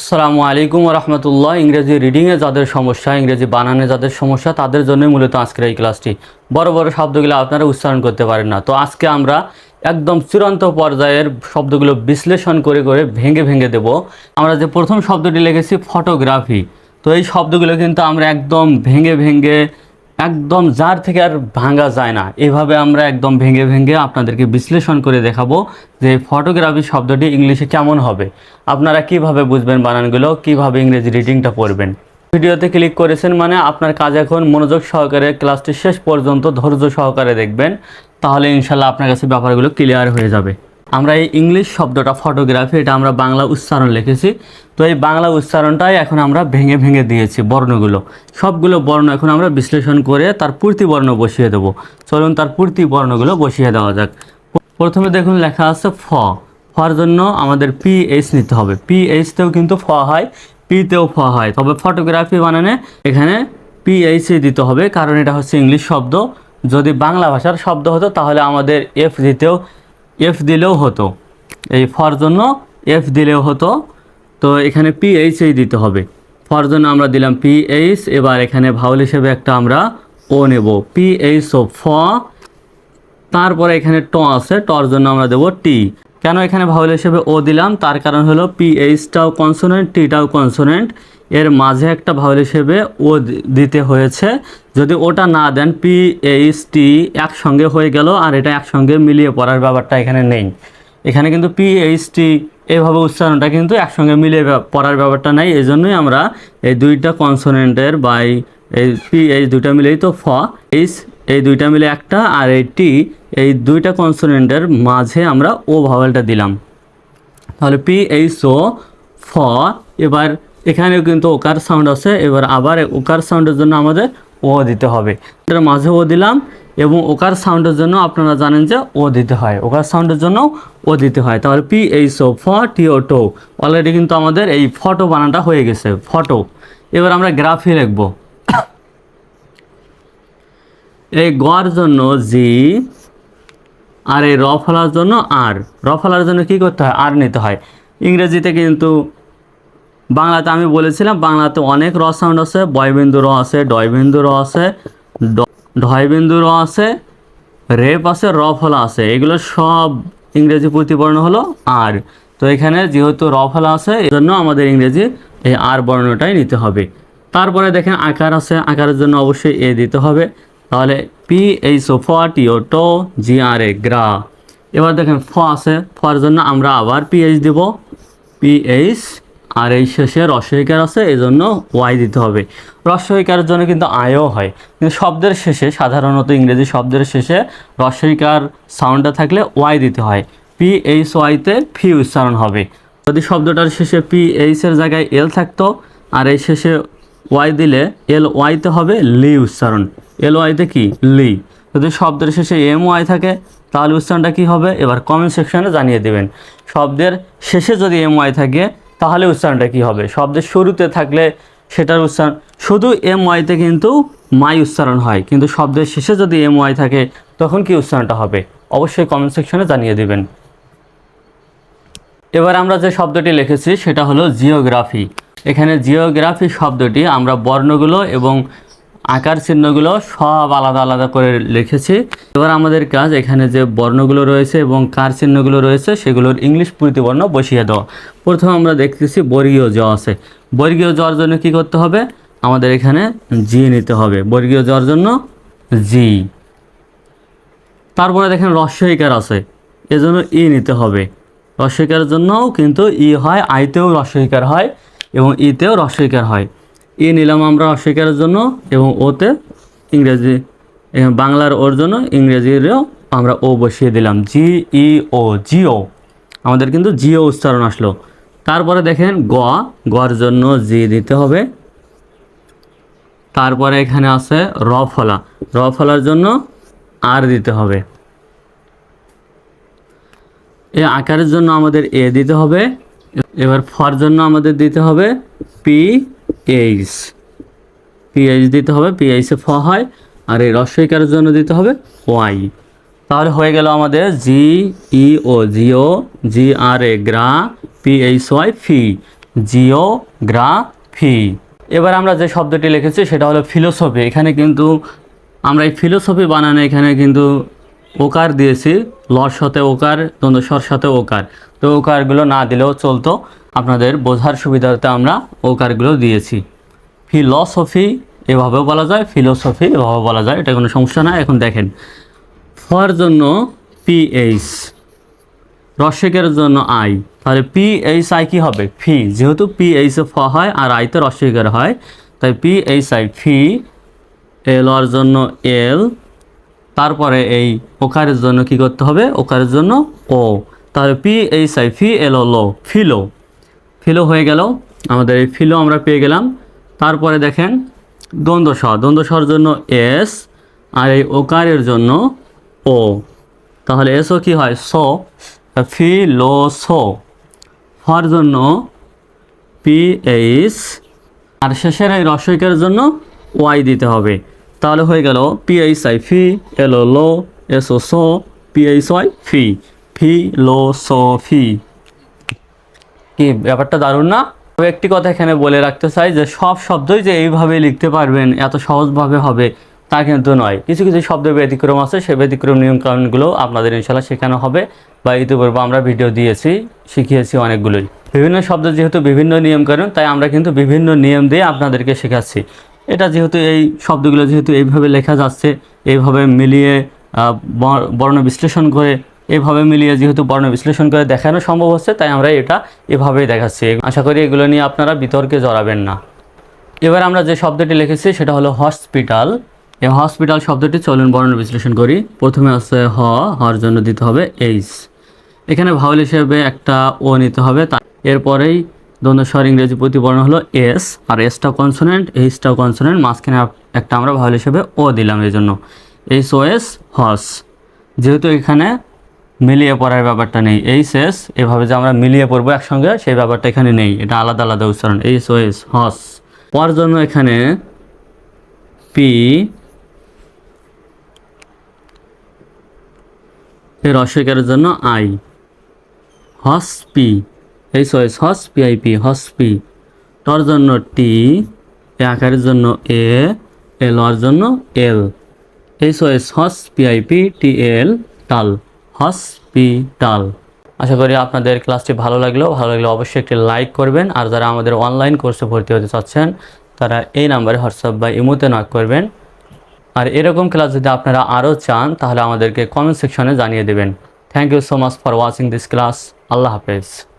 আসসালামু আলাইকুম রহমতুল্লাহ ইংরেজি রিডিংয়ে যাদের সমস্যা, ইংরেজি বানানে যাদের সমস্যা, তাদের জন্যই মূলত আজকের এই ক্লাসটি বড় বড় শব্দগুলো আপনারা উচ্চারণ করতে পারেন না। তো আজকে আমরা একদম চূড়ান্ত পর্যায়ের শব্দগুলো বিশ্লেষণ করে করে ভেঙে ভেঙে দেব। আমরা যে প্রথম শব্দটি লিখেছি ফটোগ্রাফি তো এই শব্দগুলো কিন্তু আমরা একদম ভেঙে ভেঙে একদম যার থেকে আর ভাঙা যায় না। এভাবে আমরা একদম ভেঙে ভেঙে আপনাদেরকে বিশ্লেষণ করে দেখাবো যে ফটোগ্রাফি শব্দটি ইংলিশে কেমন হবে। আপনারা কীভাবে বুঝবেন বানানগুলো, কীভাবে ইংরেজি রিডিংটা পড়বেন। ভিডিওতে ক্লিক করেছেন মানে আপনার কাজ এখন মনোযোগ সহকারে ক্লাসটি শেষ পর্যন্ত ধৈর্য সহকারে দেখবেন, তাহলে ইনশাল্লাহ আপনার কাছে ব্যাপারগুলো ক্লিয়ার হয়ে যাবে। আমরা এই ইংলিশ শব্দটা ফটোগ্রাফি এটা আমরা বাংলা উচ্চারণ লিখেছি। তো এই বাংলা উচ্চারণটাই এখন আমরা ভেঙে ভেঙে দিয়েছি বর্ণগুলো। সবগুলো বর্ণ এখন আমরা বিশ্লেষণ করে তার পূর্তি বর্ণ বসিয়ে দেব। চলুন তার পূর্তি বর্ণগুলো বসিয়ে দেওয়া যাক। প্রথমে দেখুন লেখা আছে ফ। ফর জন্য আমাদের পি এইচ নিতে হবে। পি এইচতেও কিন্তু ফ হয় পিতেও ফ হয়। তবে ফটোগ্রাফি বানানে এখানে পি এইচই দিতে হবে, কারণ এটা হচ্ছে ইংলিশ শব্দ। যদি বাংলা ভাষার শব্দ হতো তাহলে আমাদের এফ দিতেও এফ দিলেও হতো। এই ফর জন্য এফ দিলেও হতো। তো এখানে পি এইচই দিতে হবে। ফর জন্য আমরা দিলাম পি এইচ এবার এখানে ভাউল হিসেবে একটা আমরা ও নেব। পি এইচ ও ফ, তারপরে এখানে ট আছে টর জন্য আমরা দেবো টি কেন এখানে ভাউল হিসেবে ও দিলাম? তার কারণ হলো পি এইচটাও কনসোনেন্ট টিটাও কনসোনেন্ট এর মাঝে একটা ভাউল হিসেবে ও দিতে হয়েছে। যদি ওটা না দেন পি এইচ টি একসঙ্গে হয়ে গেল আর এটা একসঙ্গে মিলিয়ে পড়ার ব্যাপারটা এখানে নেই। এখানে কিন্তু পি এইচ টি এইভাবে উচ্চারণটা কিন্তু একসঙ্গে মিলিয়ে পড়ার ব্যাপারটা নেই। এই জন্যই আমরা এই দুইটা কনসোনেন্টের বাই এই পি এইচ দুইটা মিলেই তো ফ এইচ এই দুইটা মিলে একটা আর এই টি এই দুইটা কনসোনেন্টের মাঝে আমরা ও ভাওয়েলটা দিলাম। তাহলে পি এইচ ও ফ, এবার এখানেও কিন্তু ওকার সাউন্ড আছে, এবার আবার ওকার সাউন্ডের জন্য আমাদের ও দিতে হবে। এটার মাঝে ও দিলাম এবং ওকার সাউন্ডের জন্য আপনারা জানেন যে ও দিতে হয়। ওকার সাউন্ডের জন্য ও দিতে হয়। তাহলে পি এইচ ও ফ টি ও টো অলরেডি কিন্তু আমাদের এই ফটো বানানটা হয়ে গেছে। ফটো এবার আমরা গ্রাফি লিখব। এই গর জন্য জি আর এই র ফলার জন্য আর র ফলার জন্য কি করতে হয়? আর নিতে হয়। ইংরেজিতে কিন্তু বাংলাতে আমি বলেছিলাম, বাংলাতে অনেক র সাউন্ড আছে, বয়বিন্দু র আছে, ডয়বিন্দু র আছে ঢয়বিন্দু র আছে, রেপ আছে, র ফলা আছে, এগুলো সব ইংরেজি প্রতিবর্ণ হলো আর। তো এখানে যেহেতু র ফলা আছে এই জন্য আমাদের ইংরেজি এই আর বর্ণটাই নিতে হবে। তারপরে দেখেন আকার আছে, আকারের জন্য অবশ্যই এ দিতে হবে। তাহলে পি এইচ ও ফ টি ও টো জি আর এ গ্রা এবার দেখেন ফ আছে, ফর জন্য আমরা আবার পিএইচ দিব। পিএইচ আর এই শেষে রস্বইকার আছে এই জন্য ওয়াই দিতে হবে। রস্বইকারের জন্য কিন্তু আয়ও হয়। কিন্তু শব্দের শেষে, সাধারণত ইংরেজি শব্দের শেষে রস্বইকার সাউন্ডটা থাকলে ওয়াই দিতে হয়। পি এইচ ওয়াইতে ফি উচ্চারণ হবে। যদি শব্দটার শেষে পি এইচের জায়গায় এল থাকতো, আর এই শেষে ওয়াই দিলে এল ওয়াইতে হবে লি উচ্চারণ। এল ওয়াইতে কি? লি যদি শব্দের শেষে এম ওয়াই থাকে, তাহলে উচ্চারণটা কী হবে? এবার কমেন্ট সেকশনে জানিয়ে দেবেন। শব্দের শেষে যদি এম ওয়াই থাকে তাহলে উচ্চারণটা কি হবে? শব্দের শুরুতে থাকলে সেটার উচ্চারণ, শুধু এম ওয়াইতে কিন্তু মাই উচ্চারণ হয়, কিন্তু শব্দের শেষে যদি এম ওয়াই থাকে, তখন কি উচ্চারণটা হবে? অবশ্যই কমেন্ট সেকশনে জানিয়ে দিবেন। এবার আমরা যে শব্দটি লিখেছি, সেটা হলো জিওগ্রাফি এখানে জিওগ্রাফি শব্দটি আমরা বর্ণগুলো এবং আকার চিহ্নগুলো সব আলাদা আলাদা করে লিখেছি। এবার আমাদের কাজ, এখানে যে বর্ণগুলো রয়েছে এবং কার চিহ্নগুলো রয়েছে, সেগুলোর ইংলিশ প্রতিবর্ণ বসিয়ে দেওয়া। প্রথমে আমরা দেখতেছি বর্গীয় জ আছে। বর্গীয় জর জন্য কী করতে হবে? আমাদের এখানে জি নিতে হবে। বর্গীয় জর জন্য জি। তারপরে দেখেন রস্বইকার আছে। এজন্য ই নিতে হবে। রস্বইকারের জন্যও কিন্তু ই হয়, আইতেও রস্বইকার হয় এবং ইতেও রস্বইকার হয়। ই নিলাম আমরা অস্বীকারের জন্য এবং ওতে ইংরেজি বাংলার ওর জন্য ইংরেজিরও আমরা ও বসিয়ে দিলাম। জি, ই, ও জিও আমাদের কিন্তু জিও উচ্চারণ আসলো। তারপরে দেখেন গ, গর জন্য জি দিতে হবে। তারপরে এখানে আছে র ফলা। র ফলার জন্য আর দিতে হবে। এ আকারের জন্য আমাদের এ দিতে হবে। এবার ফর জন্য আমাদের দিতে হবে পি এইচ পিএইচ দিতে হবে পি এইচে ফ হয়, আর এই রস্বইকারের জন্য দিতে হবে ওয়াই তাহলে হয়ে গেল আমাদের G E O geo G R A গ্রা P H Y ফি জিও গ্রা ফি এবার আমরা যে শব্দটি লিখেছি সেটা হলো ফিলোসফি এখানে কিন্তু আমরা এই ফিলোসফি বানানো এখানে কিন্তু ওকার দিয়েছি। লর সাথে ওকার দ্বন্দ্বস্বর সাথে ওকার। তো ওকারগুলো না দিলেও চলতো। আপনাদের বোঝার সুবিধার্থে আমরা ওকারগুলো দিয়েছি। ফিলসফি এভাবেও বলা যায়, ফিলোসফি এভাবেও বলা যায়, এটা কোনো সমস্যা না এখন দেখেন, ফর জন্য পিএইচ, রসিকের জন্য আই। তাহলে পি এইচ আই কী হবে? ফি। যেহেতু পি এইচ ফ হয় আর আইতে রসিকের হয়, তাই P H I, fee L ওর জন্য এল। তারপরে এই ওকারের জন্য কি করতে হবে? ওকারের জন্য ও। তাহলে P H I, fee L low, fellow. Fellow হয়ে গেল। আমাদের এই ফিলো আমরা পেয়ে গেলাম। তারপরে দেখেন, দ্বন্দ্ব স্বর। দ্বন্দ্ব স্বর জন্য এস, আর এই ওকারের জন্য ও। তাহলে এসও কি হয়? সো। ফিলো সো হর জন্য পি এইচ আর শেষের এই রসইকের জন্য ওয়াই দিতে হবে। তাহলে হয়ে গেল P H I fee, L, লো এস ও সো পি এইচ ওয়াই ফি। ফি লো সো ফি কি, ব্যাপারটা দারুণ না? তবে একটি কথা এখানে বলে রাখতে চাই যে, সব শব্দই যে এইভাবে লিখতে পারবেন, এত সহজভাবে হবে তা কিন্তু নয়। কিছু কিছু শব্দ ব্যতিক্রম আছে সেই ব্যতিক্রম নিয়মকানুনগুলো আপনাদের ইনশাল্লাহ শেখানো হবে বা ইতিপূর্বে আমরা ভিডিও দিয়েছি, শিখিয়েছি অনেকগুলোই। বিভিন্ন শব্দ যেহেতু বিভিন্ন নিয়মকানুন, তাই আমরা কিন্তু বিভিন্ন নিয়ম দিয়ে আপনাদেরকে শেখাচ্ছি। এটা যেহেতু এই শব্দগুলো যেহেতু এইভাবে লেখা যাচ্ছে, এইভাবে মিলিয়ে বর্ণ বিশ্লেষণ করে এভাবে মিলিয়ে যেহেতু বর্ণ বিশ্লেষণ করে দেখানো সম্ভব হচ্ছে, তাই আমরা এটা এভাবেই দেখাচ্ছি। আশা করি এগুলো নিয়ে আপনারা বিতর্কে জড়াবেন না। এবার আমরা যে শব্দটি লিখেছি, সেটা হলো হসপিটাল। এই হসপিটাল শব্দটি চলুন বর্ণ বিশ্লেষণ করি। প্রথমে আছে হ, হর জন্য দিতে হবে, এইচ। এখানে ভাওয়াল হিসেবে একটা ও নিতে হবে এরপরেই দ্বন্দ্বস্বর ইংরেজি প্রতিবর্ণ হলো এস, আর এসটা কনসোনেন্ট এইচটাও কনসোনেন্ট মাঝখানে একটা আমরা ভাওয়াল হিসেবে ও দিলাম, এই জন্য। এইচ ও এস, হস। যেহেতু এখানে মিলিয়ে পড়ার ব্যাপারটা নেই। এইচ এস এভাবে যে আমরা মিলিয়ে পড়ব একসঙ্গে, সেই ব্যাপারটা এখানে নেই। এটা আলাদা আলাদা উচ্চারণ। এইচ ও এস, হস। পর জন্য এখানে পি এর অস্বীকারের জন্য আই হস হসপি এই সয়েস হসপি আই পি টর জন্য টি এ আকারের জন্য এ এল ওর জন্য এল এই সয়েস হসপিআইপি টি এল টাল হসপিটাল। আশা করি আপনাদের ক্লাসটি ভালো লাগল। ভালো লাগলে অবশ্যই একটি লাইক করবেন। আর যারা আমাদের অনলাইন কোর্সে ভর্তি হতে চাচ্ছেন, তারা এই নাম্বারে হোয়াটসঅ্যাপ বা ইমোতে নক করবেন। আর এরকম ক্লাস যদি আপনারা আরও চান, তাহলে আমাদেরকে কমেন্ট সেকশনে জানিয়ে দেবেন। Thank you so much for watching this class আল্লাহ হাফেজ।